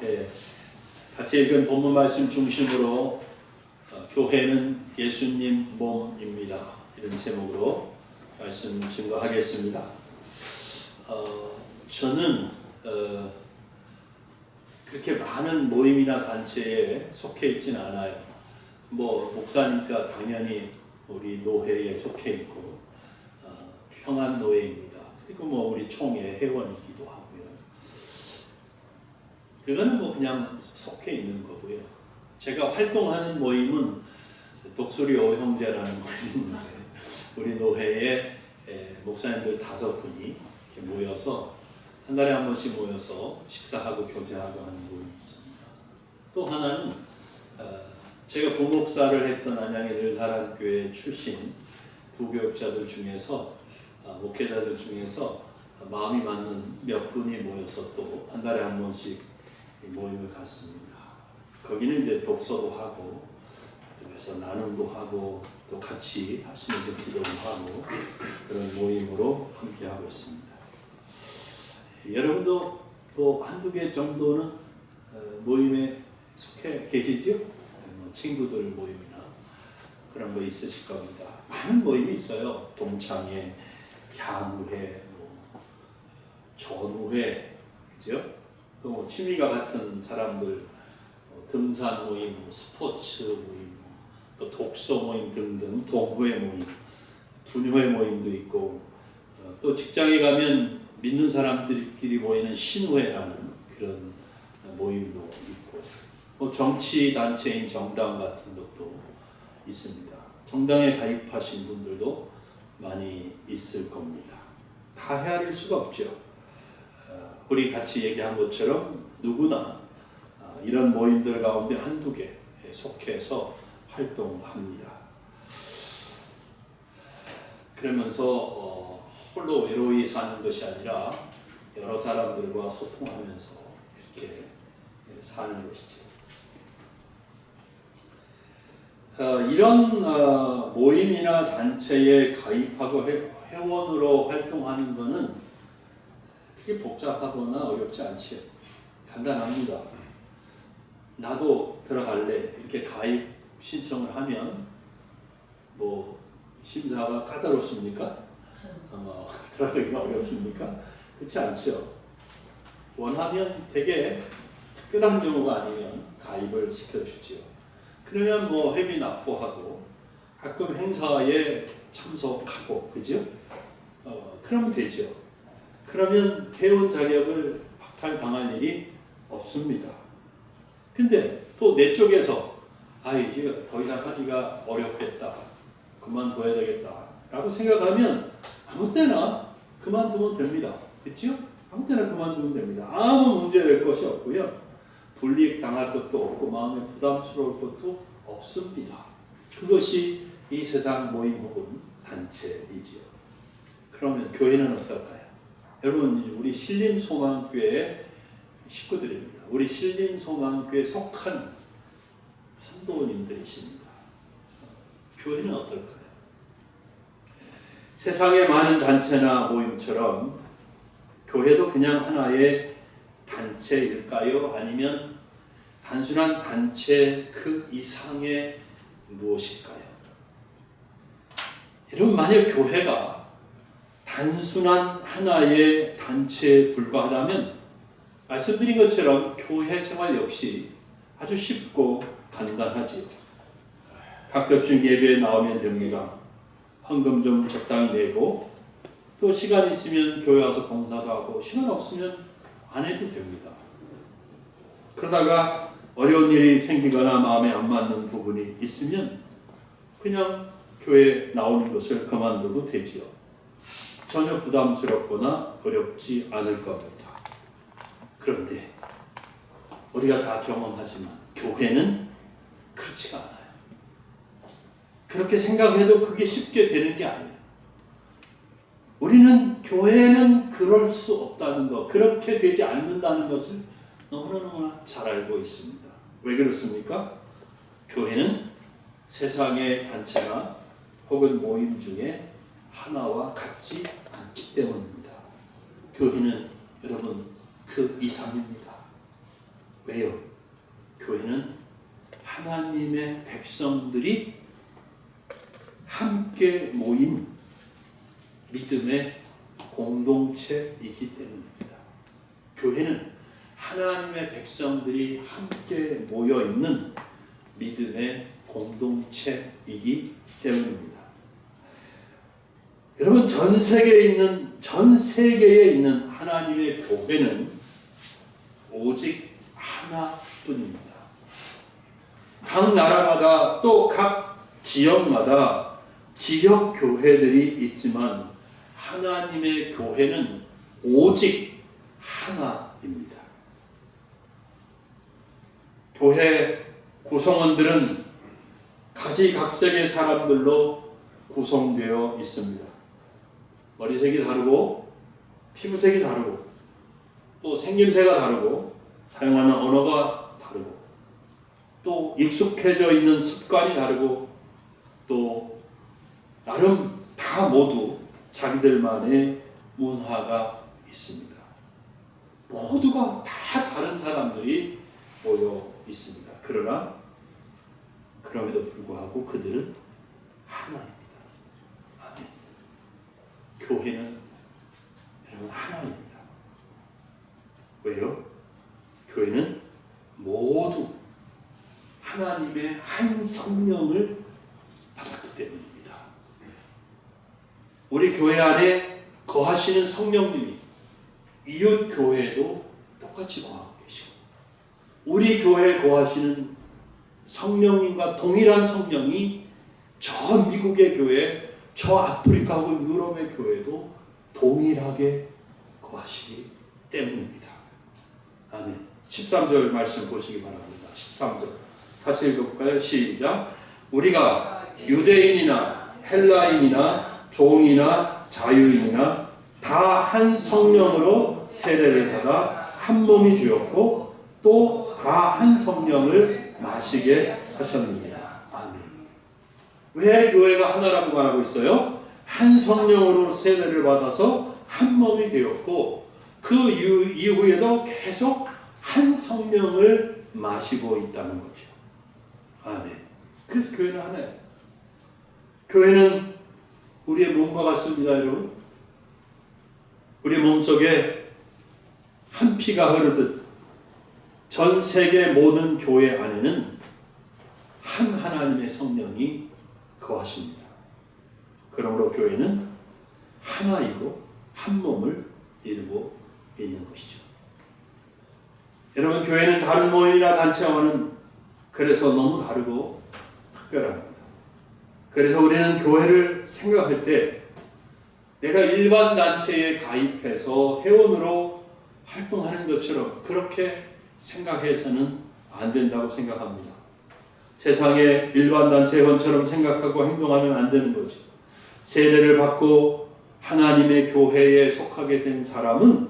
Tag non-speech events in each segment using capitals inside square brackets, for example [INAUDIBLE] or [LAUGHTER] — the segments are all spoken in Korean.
예, 같이 읽은 본문 말씀 중심으로 어, 교회는 예수님 몸입니다. 이런 제목으로 말씀 증거하겠습니다. 어, 저는 어, 그렇게 많은 모임이나 단체에 속해 있지는 않아요. 뭐 목사니까 당연히 우리 노회에 속해 있고 어, 평안 노회입니다. 그리고 뭐 우리 총회 회원이기도 하고요. 그거는 뭐 그냥 속해 있는 거고요. 제가 활동하는 모임은 독수리 오형제라는 모임인데 [LAUGHS] 우리 노회에 에, 목사님들 다섯 분이 모여서 한 달에 한 번씩 모여서 식사하고 교제하고 하는 모임이 있습니다. 또 하나는 어, 제가 부목사를 했던 안양의 늘사랑교회 출신 부교육자들 중에서 어, 목회자들 중에서 마음이 맞는 몇 분이 모여서 또 한 달에 한 번씩 이 모임을 갖습니다. 거기는 이제 독서도 하고 그래서 나눔도 하고 또 같이 하시면서 기도도 하고 그런 모임으로 함께 하고 있습니다. 여러분도 뭐 한두 개 정도는 어, 모임에 속해 계시죠? 뭐 친구들 모임이나 그런 거 있으실 겁니다. 많은 모임이 있어요. 동창회, 향후회, 뭐 전후회, 그죠? 또뭐 취미가 같은 사람들, 뭐 등산 모임, 뭐 스포츠 모임, 또 독서 모임 등등, 동호회 모임, 분회회 모임도 있고, 어, 또 직장에 가면 믿는 사람들끼리 모이는 신회라는 그런 모임도 있고, 뭐 정치 단체인 정당 같은 것도 있습니다. 정당에 가입하신 분들도 많이 있을 겁니다. 다 헤아릴 수가 없죠. 어, 우리 같이 얘기한 것처럼 누구나 어, 이런 모임들 가운데 한두 개에 속해서 활동합니다. 그러면서 어, 홀로 외로이 사는 것이 아니라 여러 사람들과 소통하면서 이렇게 사는 것이죠. 어, 이런 어, 모임이나 단체에 가입하고 회, 회원으로 활동하는 것은 그렇게 복잡하거나 어렵지 않지요. 간단합니다. 나도 들어갈래 이렇게 가입 신청을 하면 뭐 심사가 까다롭습니까? 어, [LAUGHS] 들어가기가 어렵습니까? 그렇지 않죠. 원하면 되게 특별한 경우가 아니면 가입을 시켜주지요. 그러면 뭐 회비 납부하고 가끔 행사에 참석하고 그죠? 어, 그러면 되죠. 그러면 회원 자격을 박탈당할 일이 없습니다. 근데 또 내 쪽에서 아 이제 더 이상 하기가 어렵겠다. 그만둬야 되겠다. 라고 생각하면 아무 때나 그만두면 됩니다. 그렇죠? 아무 때나 그만두면 됩니다. 아무 문제 될 것이 없고요. 불이익 당할 것도 없고 마음에 부담스러울 것도 없습니다. 그것이 이 세상 모임 혹은 단체이지요. 그러면 교회는 어떨까요? 여러분 우리 신림소망교회 식구들입니다. 우리 신림소망교회 속한 성도님들이십니다. 교회는 어떨까요? 세상의 많은 단체나 모임처럼 교회도 그냥 하나의 단체일까요? 아니면 단순한 단체 그 이상의 무엇일까요? 여러분 만약 교회가 단순한 하나의 단체에 불과하다면 말씀드린 것처럼 교회 생활 역시 아주 쉽고 간단하지요. 가끔씩 예배에 나오면 됩니다. 헌금 좀 적당히 내고 또 시간 있으면 교회 와서 봉사도 하고 시간 없으면 안 해도 됩니다. 그러다가 어려운 일이 생기거나 마음에 안 맞는 부분이 있으면 그냥 교회 나오는 것을 그만두고 되지요. 전혀 부담스럽거나 어렵지 않을 겁니다. 그런데 우리가 다 경험하지만 교회는 그렇지가 않아요. 그렇게 생각해도 그게 쉽게 되는 게 아니에요. 우리는 교회는 그럴 수 없다는 것, 그렇게 되지 않는다는 것을 너무나 잘 알고 있습니다. 왜 그렇습니까? 교회는 세상의 단체나 혹은 모임 중에 하나와 같지 않기 때문입니다. 교회는 여러분 그 이상입니다. 왜요? 교회는 하나님의 백성들이 함께 모인 믿음의 공동체이기 때문입니다. 교회는 하나님의 백성들이 함께 모여 있는 믿음의 공동체이기 때문입니다. 여러분 전 세계에 있는 전 세계에 있는 하나님의 교회는 오직 하나뿐입니다. 각 나라마다 또 각 지역마다 지역 교회들이 있지만 하나님의 교회는 오직 하나입니다. 교회 구성원들은 가지각색의 사람들로 구성되어 있습니다. 머리색이 다르고 피부색이 다르고 또 생김새가 다르고 사용하는 언어가 다르고 또 익숙해져 있는 습관이 다르고 또 나름 다 모두 자기들만의 문화가 있습니다. 모두가 다 다른 사람들이 모여 있습니다. 그러나 그럼에도 불구하고 그들은 하나입니다. 교회는 여러분 하나입니다. 왜요? 교회는 모두 하나님의 한 성령을 받았기 때문입니다. 우리 교회 안에 거하시는 성령님이 이웃 교회도 똑같이 거하고 계시고 우리 교회에 거하시는 성령님과 동일한 성령이 저 미국의 교회, 저 아프리카하고 유럽의 교회도 동일하게 거하시기 때문입니다. 아멘. 13절 말씀 보시기 바랍니다. 13절. 같이 읽어볼까요? 시작. 우리가 유대인이나 헬라인이나 종이나 자유인이나 다 한 성령으로 세례를 받아 한 몸이 되었고 또 다 한 성령을 마시게 하셨느니라. 아멘. 왜 교회가 하나라고 말하고 있어요? 한 성령으로 세례를 받아서 한 몸이 되었고 그 이후- 이후에도 계속 한 성령을 마시고 있다는 거죠. 아멘. 그래서 교회는 하나예요. 교회는 우리의 몸과 같습니다, 여러분. 우리 몸 속에 한 피가 흐르듯 전 세계 모든 교회 안에는 한 하나님의 성령이 거하십니다. 그러므로 교회는 하나이고 한 몸을 이루고 있는 것이죠. 여러분 교회는 다른 모임이나 단체와는 그래서 너무 다르고 특별합니다. 그래서 우리는 교회를 생각할 때 내가 일반 단체에 가입해서 회원으로 활동하는 것처럼 그렇게 생각해서는 안 된다고 생각합니다. 세상의 일반 단체 회원처럼 생각하고 행동하면 안 되는 거죠. 세례를 받고 하나님의 교회에 속하게 된 사람은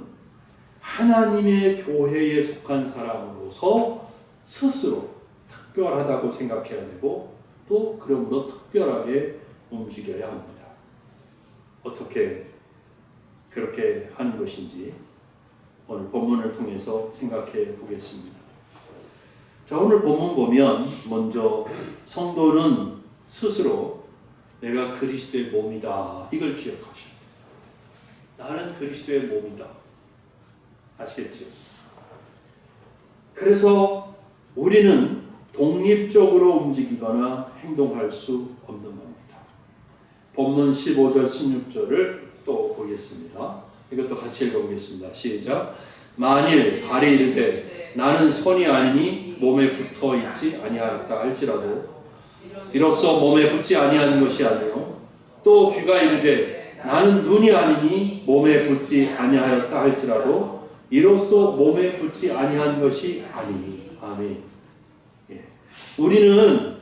하나님의 교회에 속한 사람으로서 스스로 특별하다고 생각해야 되고 또 그러므로 특별하게 움직여야 합니다. 어떻게 그렇게 하는 것인지 오늘 본문을 통해서 생각해 보겠습니다. 자, 오늘 본문 보면 먼저 성도는 스스로 내가 그리스도의 몸이다. 이걸 기억하십니다. 나는 그리스도의 몸이다. 아시겠죠? 그래서 우리는 독립적으로 움직이거나 행동할 수 없는 겁니다. 본문 15절, 16절을 또 보겠습니다. 이것도 같이 읽어보겠습니다. 시작. 만일 발이 이르되 나는 손이 아니니 몸에 붙어 있지 아니하였다 할지라도 이로써 몸에 붙지 아니하는 것이 아니요 또 귀가 이르되 나는 눈이 아니니 몸에 붙지 아니하였다 할지라도 이로써 몸에 붙지 아니한 것이 아니니 아멘. 예. 우리는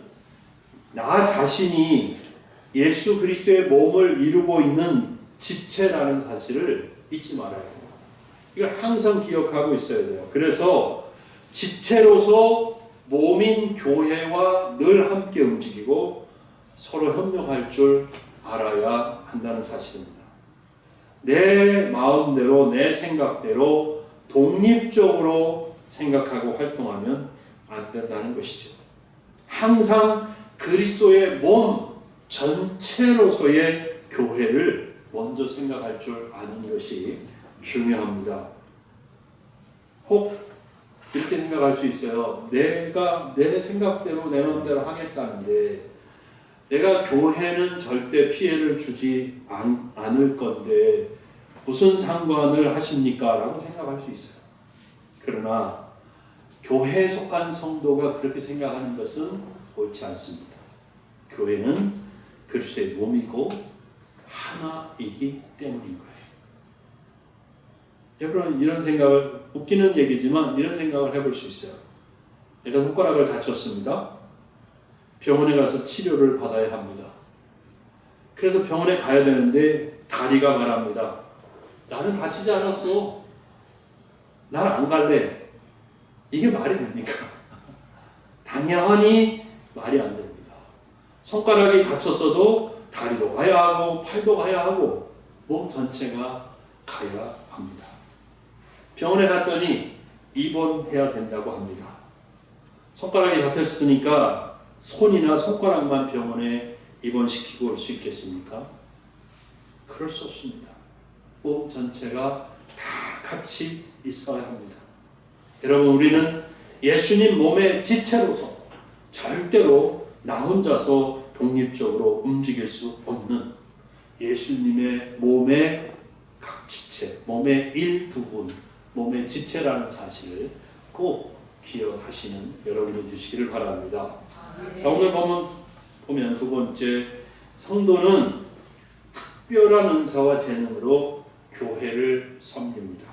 나 자신이 예수 그리스도의 몸을 이루고 있는 지체라는 사실을 잊지 말아야 돼요. 이걸 항상 기억하고 있어야 돼요. 그래서 지체로서 몸인 교회와 늘 함께 움직이고 서로 협력할 줄 알아야 한다는 사실입니다. 내 마음대로 내 생각대로 독립적으로 생각하고 활동하면 안 된다는 것이죠. 항상 그리스도의 몸 전체로서의 교회를 먼저 생각할 줄 아는 것이 중요합니다. 혹 이렇게 생각할 수 있어요. 내가 내 생각대로 내 마음대로 하겠다는데 내가 교회는 절대 피해를 주지 않, 않을 건데 무슨 상관을 하십니까? 라고 생각할 수 있어요. 그러나 교회에 속한 성도가 그렇게 생각하는 것은 옳지 않습니다. 교회는 그리스도의 몸이고 하나이기 거예요. 여러분 이런 생각을 웃기는 얘기지만 이런 생각을 해볼 수 있어요. 내가 손가락을 다쳤습니다. 병원에 가서 치료를 받아야 합니다. 그래서 병원에 가야 되는데 다리가 말합니다. 나는 다치지 않았어. 난 안 갈래. 이게 말이 됩니까? [LAUGHS] 당연히 말이 안 됩니다. 손가락이 다쳤어도 다리도 가야 하고 팔도 가야 하고 몸 전체가 가야 합니다. 병원에 갔더니 입원해야 된다고 합니다. 손가락이 다쳤으니까 손이나 손가락만 병원에 입원시키고 올 수 있겠습니까? 그럴 수 없습니다. 몸 전체가 다 같이 있어야 합니다. 여러분 우리는 예수님 몸의 지체로서 절대로 나 혼자서 독립적으로 움직일 수 없는 예수님의 몸의 각 지체, 몸의 일부분, 몸의 지체라는 사실을 꼭 기억하시는 여러분이 되시기를 바랍니다. 자, 오늘 보면, 보면 두 번째 성도는 특별한 은사와 재능으로 교회를 섬깁니다.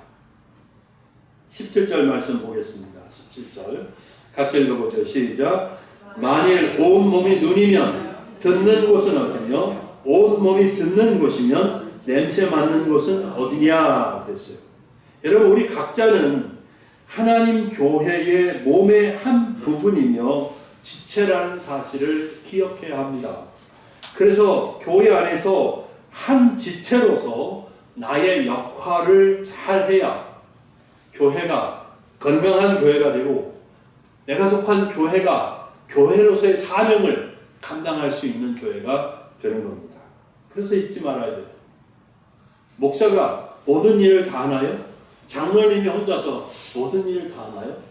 17절 말씀 보겠습니다. 17절 같이 읽어보죠. 시작. 만일 온 몸이 눈이면 듣는 곳은 어디며 온 몸이 듣는 곳이면 냄새 맡는 곳은 어디냐 그랬어요. 여러분 우리 각자는 하나님 교회의 몸의 한 부분이며 지체라는 사실을 기억해야 합니다. 그래서 교회 안에서 한 지체로서 나의 역할을 잘 해야 교회가 건강한 교회가 되고 내가 속한 교회가 교회로서의 사명을 감당할 수 있는 교회가 되는 겁니다. 그래서 잊지 말아야 돼요. 목사가 모든 일을 다 하나요? 장로님이 혼자서 모든 일을 다 하나요?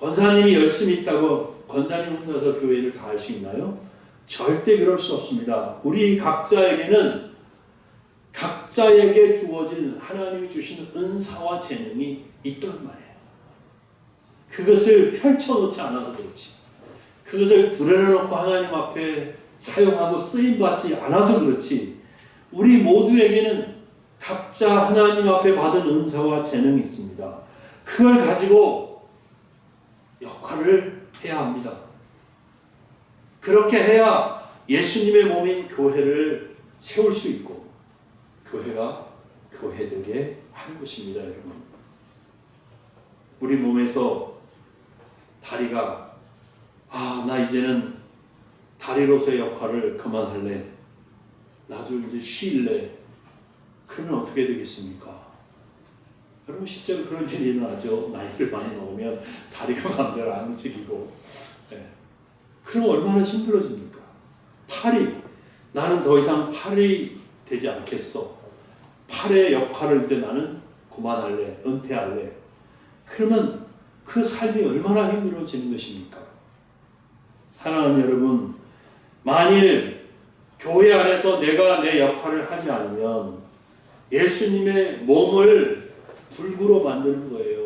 권사님이 열심히 있다고 권사님 혼자서 교회를 다할 수 있나요? 절대 그럴 수 없습니다. 우리 각자에게는 각자에게 주어진 하나님이 주신 은사와 재능이 있단 말이에요. 그것을 펼쳐놓지 않아서 그렇지. 그것을 드러내놓고 하나님 앞에 사용하고 쓰임받지 않아서 그렇지. 우리 모두에게는 각자 하나님 앞에 받은 은사와 재능이 있습니다. 그걸 가지고 역할을 해야 합니다. 그렇게 해야 예수님의 몸인 교회를 세울 수 있고 교회가 교회되게 하는 것입니다, 여러분. 우리 몸에서 다리가 아, 나 이제는 다리로서의 역할을 그만할래. 나도 이제 쉴래. 그러면 어떻게 되겠습니까? 여러분 실제로 그런 일이 일어나죠. 나이를 많이 먹으면 다리가 마음대로 안 움직이고. 예. 그럼 얼마나 힘들어집니까? 팔이 나는 더 이상 팔이 되지 않겠어. 팔의 역할을 이제 나는 그만할래, 은퇴할래. 그러면 그 삶이 얼마나 힘들어지는 것입니까? 사랑하는 여러분, 만일 교회 안에서 내가 내 역할을 하지 않으면 예수님의 몸을 불구로 만드는 거예요.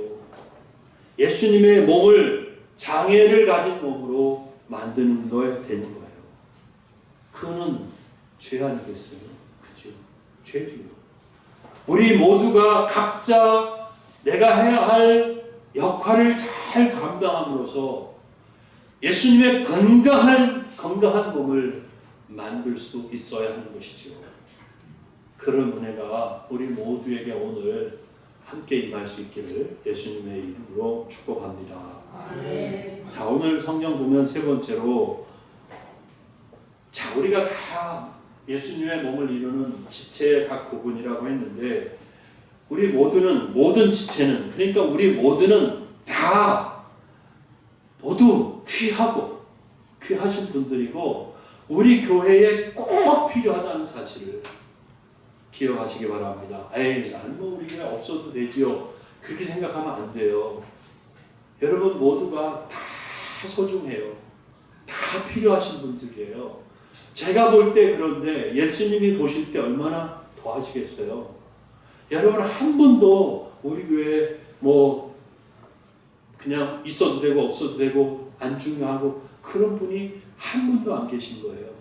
예수님의 몸을 장애를 가진 몸으로 만드는 거에 되는 거예요. 그거는 죄 아니겠어요? 그죠? 죄죠. 우리 모두가 각자 내가 해야 할 역할을 잘 감당함으로써 예수님의 건강한 건강한 몸을 만들 수 있어야 하는 것이죠. 그런 은혜가 우리 모두에게 오늘 함께 임할 수 있기를 예수님의 이름으로 축복합니다. 자 오늘 성경 보면 세 번째로 자 우리가 다 예수님의 몸을 이루는 지체의 각 부분이라고 했는데 우리 모두는 모든 지체는 그러니까 우리 모두는 다다 모두 귀하고 귀하신 분들이고 우리 교회에 꼭 필요하다는 사실을 기억하시기 바랍니다. 에이, 뭐 우리 교회 없어도 되지요. 그렇게 생각하면 안 돼요. 여러분 모두가 다 소중해요. 다 필요하신 분들이에요. 제가 볼 때 그런데 예수님이 보실 때 얼마나 더하시겠어요. 여러분 한 분도 우리 교회 뭐 그냥 있어도 되고 없어도 되고 안 중요하고 그런 분이 한 분도 안 계신 거예요.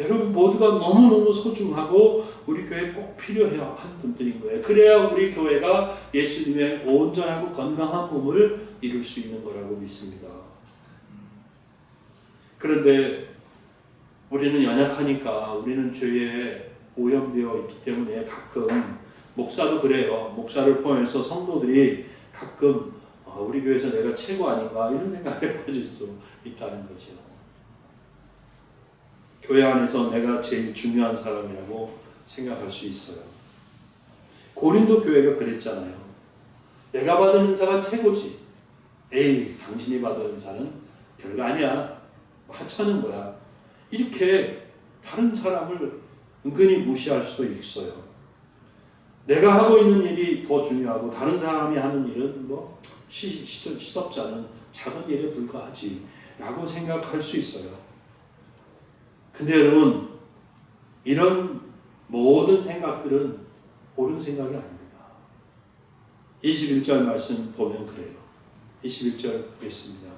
여러분 모두가 너무너무 소중하고 우리 교회에 꼭 필요해야 한 분들인 거예요. 그래야 우리 교회가 예수님의 온전하고 건강한 몸을 이룰 수 있는 거라고 믿습니다. 그런데 우리는 연약하니까 우리는 죄에 오염되어 있기 때문에 가끔 목사도 그래요. 목사를 포함해서 성도들이 가끔 어, 우리 교회에서 내가 최고 아닌가 이런 생각에 빠질 [LAUGHS] 수 있다는 거죠. 교회 안에서 내가 제일 중요한 사람이라고 생각할 수 있어요. 고린도 교회가 그랬잖아요. 내가 받은 은사가 최고지. 에이, 당신이 받은 은사는 별거 아니야. 하찮은 거야. 이렇게 다른 사람을 은근히 무시할 수도 있어요. 내가 하고 있는 일이 더 중요하고 다른 사람이 하는 일은 뭐 시, 시, 시덥지 않은 작은 일에 불과하지 라고 생각할 수 있어요. 근데 여러분 이런 모든 생각들은 옳은 생각이 아닙니다. 21절 말씀 보면 그래요. 21절 보겠습니다.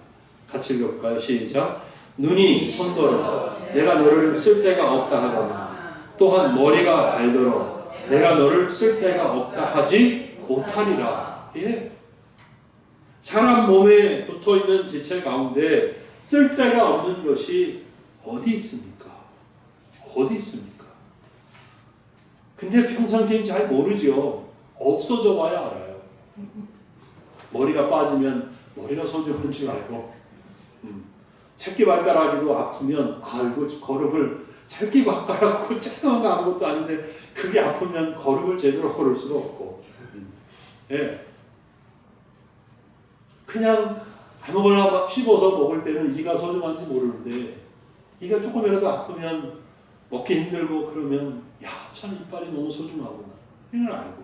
같이 읽어볼까요? 시작. 눈이 손더러 내가 너를 쓸 데가 없다 하거나 또한 머리가 발더러 내가 너를 쓸 데가 없다 하지 못하리라. 예. 사람 몸에 붙어 있는 지체 가운데 쓸 데가 없는 것이 어디 있습니까? 어디 있습니까? 근데 평상시엔 잘 모르죠. 없어져 봐야 알아요. 머리가 빠지면 머리가 소중한 줄 알고, 음. 새끼발가락이도 아프면 아이고 걸음을 새끼발가락 쬐끄만 [LAUGHS] 거 아무것도 아닌데 그게 아프면 걸음을 제대로 걸을 수가 없고, 음. 예. 그냥 아무거나 막 씹어서 먹을 때는 이가 소중한지 모르는데 이가 조금이라도 아프면 먹기 힘들고 그러면 야 참 이빨이 너무 소중하구나 이걸 알고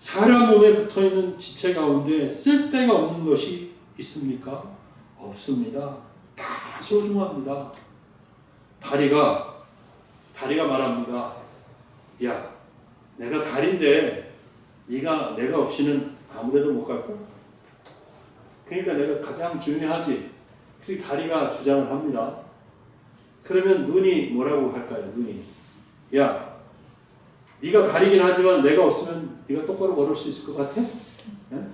사람 몸에 붙어있는 지체 가운데 쓸데가 없는 것이 있습니까? 없습니다. 다 소중합니다. 다리가 다리가 말합니다. 야 내가 다리인데 네가 내가 없이는 아무데도 못갈 거야. 그러니까 내가 가장 중요하지. 그리고 다리가 주장을 합니다. 그러면 눈이 뭐라고 할까요? 눈이 야, 네가 가리긴 하지만 내가 없으면 네가 똑바로 걸을 수 있을 것 같아? 예?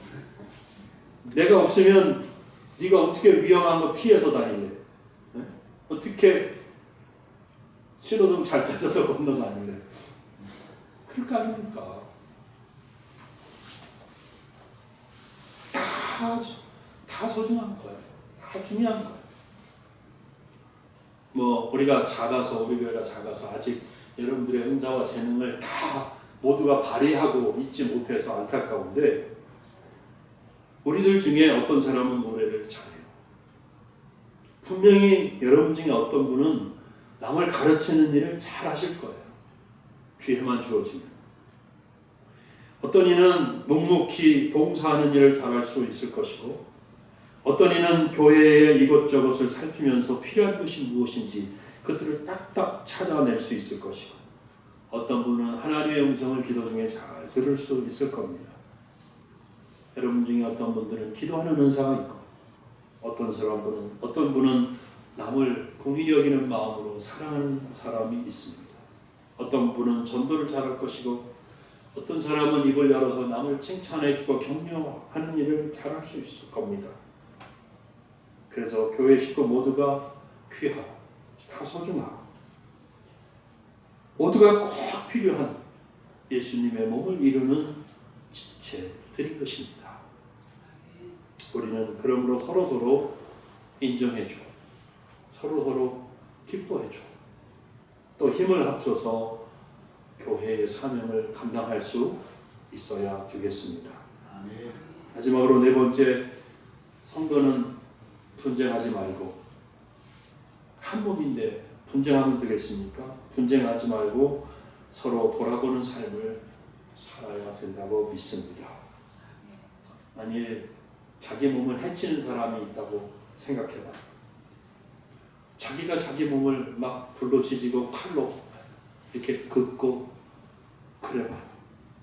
내가 없으면 네가 어떻게 위험한 거 피해서 다닐래? 예? 어떻게 신호등 잘 찾아서 건너다닐래? 그럴 거 아닙니까? 다, 다 소중한 거예요. 다 중요한 거예요. 뭐 우리가 작아서 우리 교회가 작아서 아직 여러분들의 은사와 재능을 다 모두가 발휘하고 있지 못해서 안타까운데 우리들 중에 어떤 사람은 노래를 잘해요. 분명히 여러분 중에 어떤 분은 남을 가르치는 일을 잘 하실 거예요. 기회만 주어지면. 어떤 이는 묵묵히 봉사하는 일을 잘할 수 있을 것이고 어떤 이는 교회의 이것저것을 살피면서 필요한 것이 무엇인지 그들을 딱딱 찾아낼 수 있을 것이고 어떤 분은 하나님의 음성을 기도 중에 잘 들을 수 있을 겁니다. 여러분 중에 어떤 분들은 기도하는 은사가 있고 어떤 사람들은 어떤 분은 남을 공히 여기는 마음으로 사랑하는 사람이 있습니다. 어떤 분은 전도를 잘할 것이고 어떤 사람은 입을 열어서 남을 칭찬해 주고 격려하는 일을 잘할 수 있을 겁니다. 그래서 교회 식구 모두가 귀하고 다 소중하고 모두가 꼭 필요한 예수님의 몸을 이루는 지체들인 것입니다. 우리는 그러므로 서로 서로 인정해주고 서로 서로 기뻐해주고 또 힘을 합쳐서 교회의 사명을 감당할 수 있어야 되겠습니다. 마지막으로 네 번째 성도는 분쟁하지 말고 한 몸인데 분쟁하면 되겠습니까? 분쟁하지 말고 서로 돌아보는 삶을 살아야 된다고 믿습니다. 만일 자기 몸을 해치는 사람이 있다고 생각해봐. 자기가 자기 몸을 막 불로 지지고 칼로 이렇게 긋고 그래봐.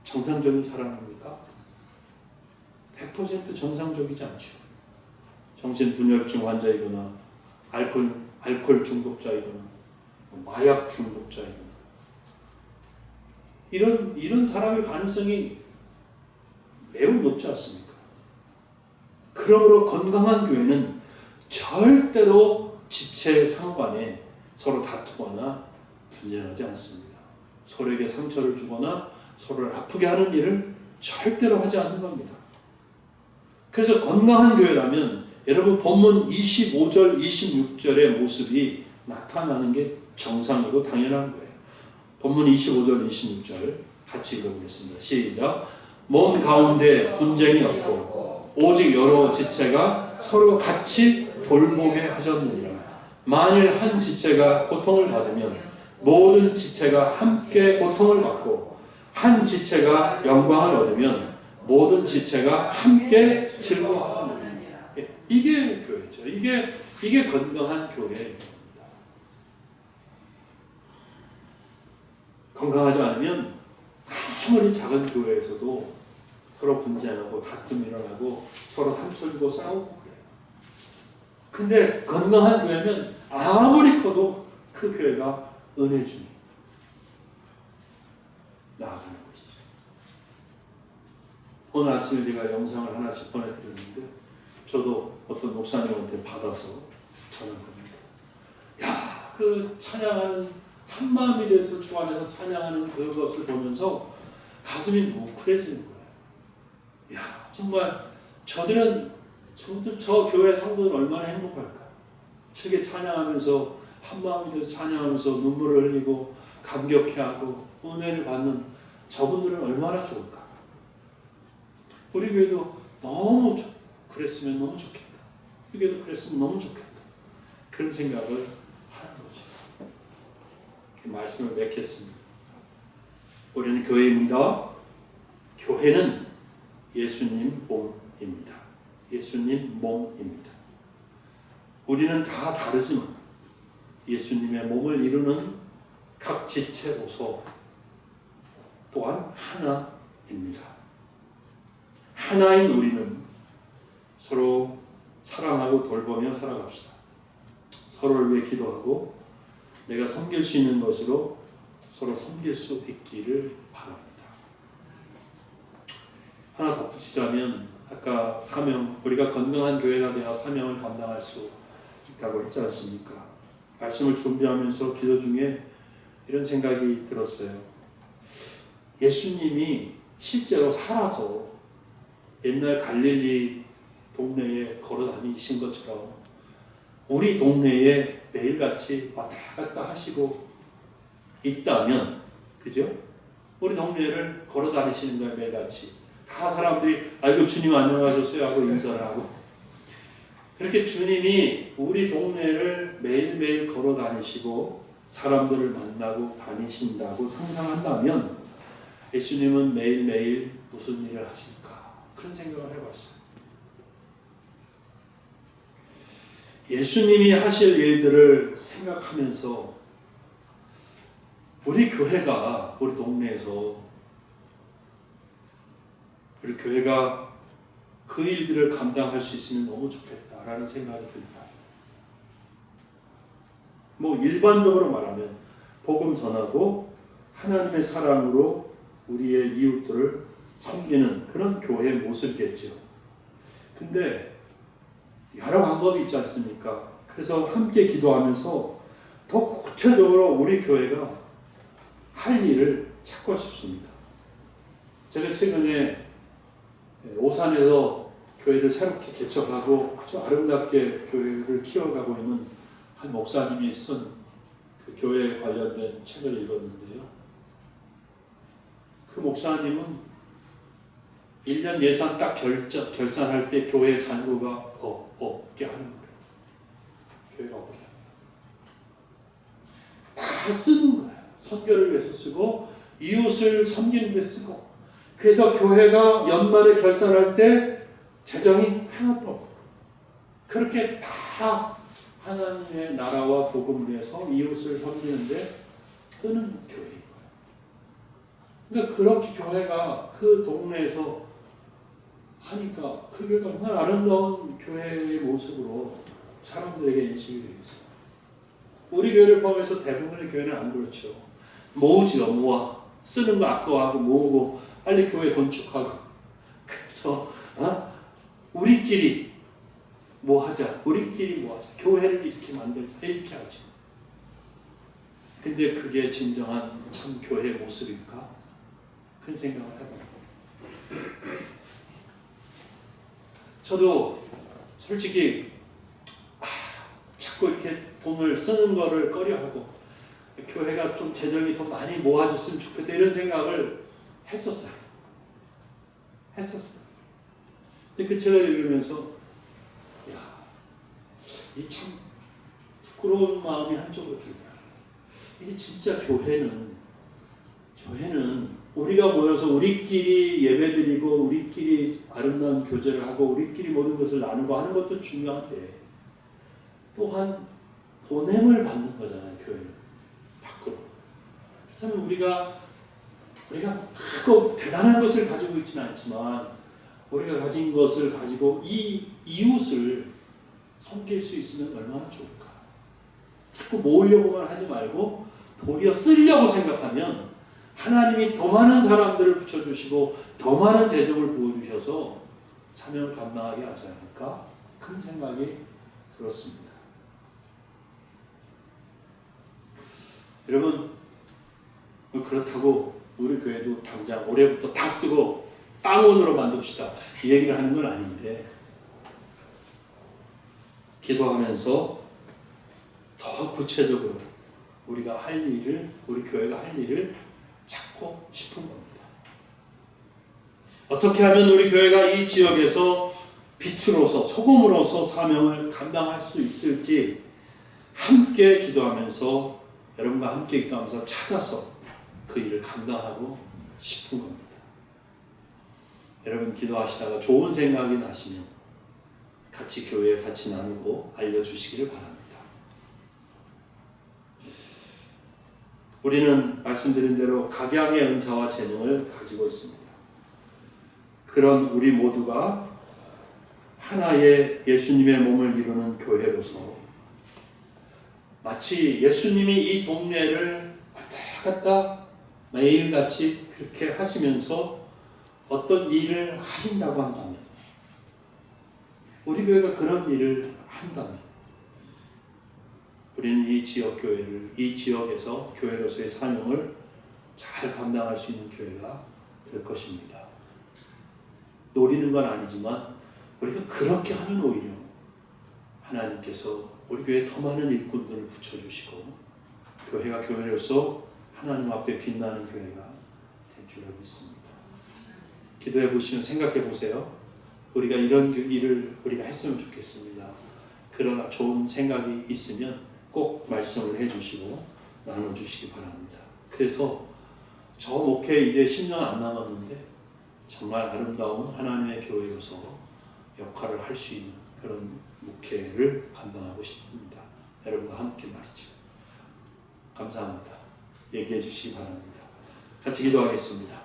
정상적인 사람입니까? 100% 정상적이지 않죠. 정신분열증 환자이거나 알코올, 알코올 중독자이거나 뭐 마약 중독자이거나 이런 이런 사람의 가능성이 매우 높지 않습니까? 그러므로 건강한 교회는 절대로 지체 상관에 서로 다투거나 분쟁하지 않습니다. 서로에게 상처를 주거나 서로를 아프게 하는 일을 절대로 하지 않는 겁니다. 그래서 건강한 교회라면 여러분 본문 25절, 26절의 모습이 나타나는 게 정상이고 당연한 거예요. 본문 25절, 26절 같이 읽어보겠습니다. 시작. 몸 가운데 분쟁이 없고 오직 여러 지체가 서로 같이 돌보게 하셨느니라. 만일 한 지체가 고통을 받으면 모든 지체가 함께 고통을 받고 한 지체가 영광을 얻으면 모든 지체가 함께 즐거워하느니라. 예, 이게 교회죠. 이게 이게 건강한 교회입니다. 건강하지 않으면 아무리 작은 교회에서도 서로 분쟁하고 다툼 일어나고 서로 상처 주고 싸우고 그래요. 근데 건강한 교회면 아무리 커도 그 교회가 은혜 주니 나아가는 것이죠. 오늘 아침에 제가 영상을 하나씩 보내드렸는데 저도 어떤 목사님한테 받아서 전한 겁니다. 야, 그 찬양하는 한 마음이 돼서 주 안에서 찬양하는 그것을 보면서 가슴이 뭉클해지는 거예요. 야, 정말 저들은 저들 저 교회 성도는 얼마나 행복할까? 저게 찬양하면서 한 마음이 돼서 찬양하면서 눈물을 흘리고 감격해하고 은혜를 받는 저분들은 얼마나 좋을까? 우리 교회도 너무 좋, 그랬으면 너무 좋겠다. 교회도 그랬으면 너무 좋겠다. 그런 생각을 하는 거죠. 이렇게 말씀을 맺겠습니다. 우리는 교회입니다. 교회는 예수님 몸입니다. 예수님 몸입니다. 우리는 다 다르지만 예수님의 몸을 이루는 각 지체로서 또한 하나입니다. 하나인 우리는 서로 사랑하고 돌보며 살아갑시다. 서로를 위해 기도하고 내가 섬길 수 있는 것으로 서로 섬길 수 있기를 바랍니다. 하나 덧붙이자면 아까 사명 우리가 건강한 교회가 되어 사명을 감당할 수 있다고 했지 않습니까? 말씀을 준비하면서 기도 중에 이런 생각이 들었어요. 예수님이 실제로 살아서 옛날 갈릴리 동네에 걸어 다니신 것처럼 우리 동네에 매일같이 왔다 갔다 하시고 있다면 그죠? 우리 동네를 걸어 다니시는 거예요 매일같이. 다 사람들이 아이고 주님 안녕하셨어요 하고 인사를 하고. 그렇게 주님이 우리 동네를 매일매일 걸어 다니시고 사람들을 만나고 다니신다고 상상한다면 예수님은 매일매일 무슨 일을 하실까? 그런 생각을 해봤어요 예수님이 하실 일들을 생각하면서 우리 교회가 우리 동네에서 우리 교회가 그 일들을 감당할 수 있으면 너무 좋겠다라는 생각이 듭니다. 뭐 일반적으로 말하면 복음 전하고 하나님의 사랑으로 우리의 이웃들을 섬기는 그런 교회의 모습이겠죠. 근데 여러 방법이 있지 않습니까? 그래서 함께 기도하면서 더 구체적으로 우리 교회가 할 일을 찾고 싶습니다. 제가 최근에 오산에서 교회를 새롭게 개척하고 아주 아름답게 교회를 키워가고 있는 한 목사님이 쓴 그 교회 관련된 책을 읽었는데요. 그 목사님은 1년 예산 딱 결정, 결산할 때 교회 잔고가 어, 없게 하는 거예요. 교회가 없게. 다 쓰는 거예요. 선교를 위해서 쓰고 이웃을 섬기는 데 쓰고 그래서 교회가 연말에 결산할 때 재정이 하나도 없고 그렇게 다 하나님의 나라와 복음을 위해서 이웃을 섬기는데 쓰는 교회인 거예요. 그러니까 그렇게 교회가 그 동네에서 하니까 그 교회가 정말 아름다운 교회의 모습으로 사람들에게 인식이 되겠어요. 우리 교회를 포함해서 대부분의 교회는 안 그렇죠. 모으지요, 모아. 쓰는 거 아까워하고 모으고 빨리 교회 건축하고 그래서 어? 우리끼리 뭐 하자, 우리끼리 뭐 하자, 교회를 이렇게 만들자 이렇게 하죠. 근데 그게 진정한 참 교회의 모습일까? 그런 생각을 해봐요. 저도 솔직히 아, 자꾸 이렇게 돈을 쓰는 거를 꺼려하고 교회가 좀 재정이 더 많이 모아줬으면 좋겠다 이런 생각을 했었어요. 했었어요. 그 제가 읽으면서 야, 이 참 부끄러운 마음이 한쪽으로 들어요. 이게 진짜 교회는 교회는 우리가 모여서 우리끼리 예배드리고 우리 아름다운 교제를 하고 우리끼리 모든 것을 나누고 하는 것도 중요한데 또한 보냄을 받는 거잖아요 교회는. 밖으로. 그렇다면 우리가 우리가 크고 대단한 것을 가지고 있지는 않지만 우리가 가진 것을 가지고 이 이웃을 섬길 수 있으면 얼마나 좋을까? 자꾸 모으려고만 하지 말고 도리어 쓰려고 생각하면 하나님이 더 많은 사람들을 붙여주시고 더 많은 대접을 부어주셔서 사명을 감당하게 하지 않을까 그런 생각이 들었습니다. 여러분 뭐 그렇다고 우리 교회도 당장 올해부터 다 쓰고 빵원으로 만듭시다 이 얘기를 하는 건 아닌데 기도하면서 더 구체적으로 우리가 할 일을 우리 교회가 할 일을 찾고 싶은 겁니다. 어떻게 하면 우리 교회가 이 지역에서 빛으로서 소금으로서 사명을 감당할 수 있을지 함께 기도하면서 여러분과 함께 기도하면서 찾아서 그 일을 감당하고 싶은 겁니다. 여러분 기도하시다가 좋은 생각이 나시면 같이 교회에 같이 나누고 알려주시기를 바랍니다. 우리는 말씀드린 대로 각양의 은사와 재능을 가지고 있습니다. 그런 우리 모두가 하나의 예수님의 몸을 이루는 교회로서 마치 예수님이 이 동네를 왔다 갔다 매일같이 그렇게 하시면서 어떤 일을 하신다고 한다면 우리 교회가 그런 일을 한다면 우리는 이 지역 교회를 이 지역에서 교회로서의 사명을 잘 감당할 수 있는 교회가 될 것입니다. 노리는 건 아니지만 우리가 그렇게 하면 오히려 하나님께서 우리 교회에 더 많은 일꾼들을 붙여주시고 교회가 교회로서 하나님 앞에 빛나는 교회가 될 줄을 믿습니다. 기도해 보시면 생각해 보세요. 우리가 이런 일을 우리가 했으면 좋겠습니다. 그러나 좋은 생각이 있으면 꼭 말씀을 해주시고 나눠주시기 바랍니다. 그래서 저 목회 이제 10년 안 남았는데 정말 아름다운 하나님의 교회로서 역할을 할 수 있는 그런 목회를 감당하고 싶습니다. 여러분과 함께 말이죠. 감사합니다. 얘기해 주시기 바랍니다. 같이 기도하겠습니다.